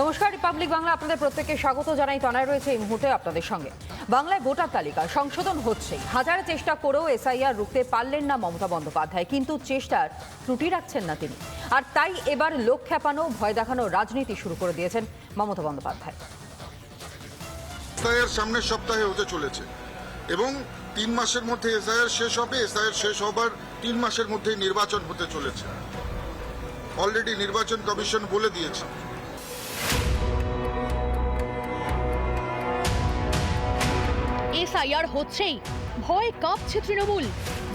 নমস্কার রিপাবলিক বাংলা আপনাদের প্রত্যেককে স্বাগত জানাই। তনায় রয়েছে এই মুহূর্তে আপনাদের সঙ্গে। বাংলায় ভোটার তালিকা, সংশোধন হচ্ছে। হাজার চেষ্টা করেও এসআইআর রুখতে পারলেন না মমতা বন্দ্যোপাধ্যায়, কিন্তু চেষ্টার ত্রুটি রাখছেন না তিনি। আর তাই এবার লোক খেপানো ভয় দেখানো রাজনীতি শুরু করে দিয়েছেন মমতা বন্দ্যোপাধ্যায়। এসআইআর সামনের সপ্তাহে হতে চলেছে এবং তিন মাসের মধ্যে এসআইআর শেষ হবে, এসআইআর শেষ হবার তিন মাসের মধ্যেই নির্বাচন হতে চলেছে। অলরেডি নির্বাচন কমিশন বলে দিয়েছে। এসআইআর হচ্ছেই। ভয় কাঁপছে তৃণমূল।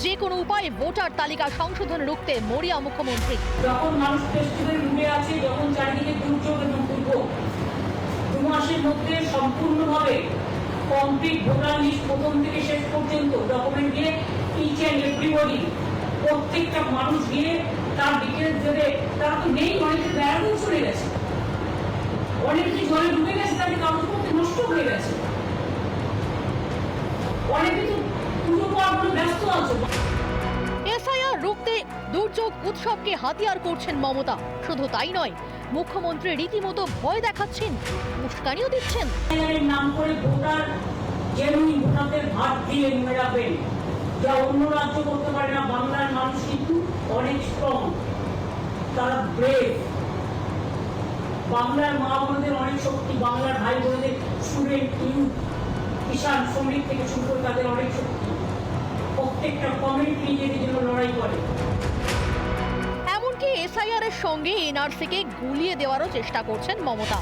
যে কোনো উপায়ে ভোটার তালিকা সংশোধন রুখতে মরিয়া মুখ্যমন্ত্রী। যখন মানুষ ডুবে আছে, যখন চারিদিকে দুর্যোগ এবং দুর্ভোগ দু মাসের মধ্যে সম্পূর্ণভাবে কমপ্লিট ভোটার লিস্ট প্রথম থেকে শেষ পর্যন্ত ডকুমেন্ট দিয়ে ইচ অ্যান্ড এভরিবডি প্রত্যেকটা মানুষ গিয়ে তার ডিটেলস দেবে তারা তো নেই, অনেকে বেড়াতেও চলে গেছে। অনেকে জলে ডুবে গেছে, তাদের কাগজপত্র নষ্ট হয়ে গেছে। অনেকে তো পুজো পার্বণে ব্যস্ত আছে। এসআইআর রুখতে দুর্যোগ উৎসবকে হাতিয়ার করছেন মমতা। শুধু তাই নয় মুখ্যমন্ত্রী রীতিমতো ভয় দেখাচ্ছেন উস্কানিও দিচ্ছেন। নাম করে ভোটার জেনুইন ভোটারদের ভাত দিয়ে রাখবেন যা অন্য রাজ্য করতে পারে না বাংলার মানুষ কিন্তু অনেক স্ট্রং তারা ব্রেভ বাংলার মা বোনদের অনেক শক্তি বাংলার ভাই বোনদের স্টুডেন্ট ইউথ কিষাণ শ্রমিক থেকে শুরু করে তাদের অনেক শক্তি। প্রত্যেকটা কমিউনিটি নিজেদের জন্য লড়াই করে। এমনকি এসআইআর এর সঙ্গে গুলিয়ে দেওয়ারও চেষ্টা করছেন মমতা।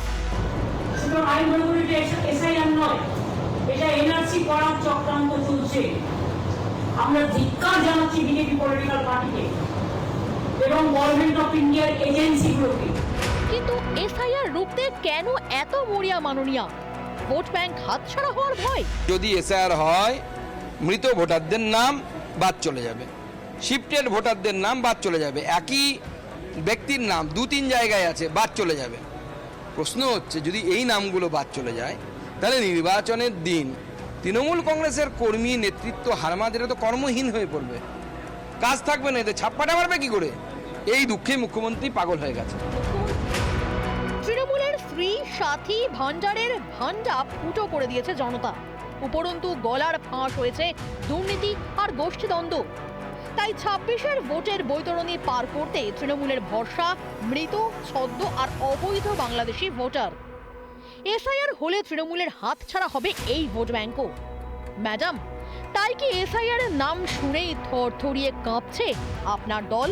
সুতরাং আমি মনে করি এটা এসআইআর নয় এটা এনআরসি করার চক্রান্ত চলছে। আমরা ধিক্কার জানাচ্ছি বিজেপি পলিটিক্যাল পার্টিকে এবং গভর্নমেন্ট অফ ইন্ডিয়ার এজেন্সিগুলোকে কিন্তু এসআইআর রুখতে কেন এত মরিয়া মাননীয়া? ভোট ব্যাংক হাতছাড়া হওয়ার ভয়। যদি এসআর হয়, মৃত ভোটারদের নাম বাদ চলে যাবে। শিফটেড ভোটারদের নাম বাদ চলে যাবে। একই ব্যক্তির নাম দু তিন জায়গায় আছে, বাদ চলে যাবে। প্রশ্ন হচ্ছে, যদি এই নামগুলো বাদ চলে যায়, তাহলে নির্বাচনের দিন তৃণমূল কংগ্রেসের কর্মী নেতৃত্ব হারমাদের তো কর্মহীন হয়ে পড়বে। কাজ থাকবে না এতে, ছাপ্পাটা মারবে কি করে? এই দুঃখে মুখ্যমন্ত্রী পাগল হয়ে গেছে। স্ত্রী সাথী ভান্ডারের ভান্ডা ফুটো করে দিয়েছে জনতা। উপরন্তু গলার ফাঁস হয়েছে দুর্নীতি আর গোষ্ঠীদ্বন্দ্ব। তাই ছাব্বিশের ভোটের বৈতরণী পার করতে তৃণমূলের ভরসা, মৃত, ছদ্ম আর অবৈধ বাংলাদেশি ভোটার। এসআইআর হলে তৃণমূলের হাত ছাড়া হবে এই ভোট ব্যাংকও। ম্যাডাম, তাই কি এসআইআর নাম শুনেই থরথরিয়ে কাঁপছে আপনার দল,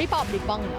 রিপাবলিক বাংলা?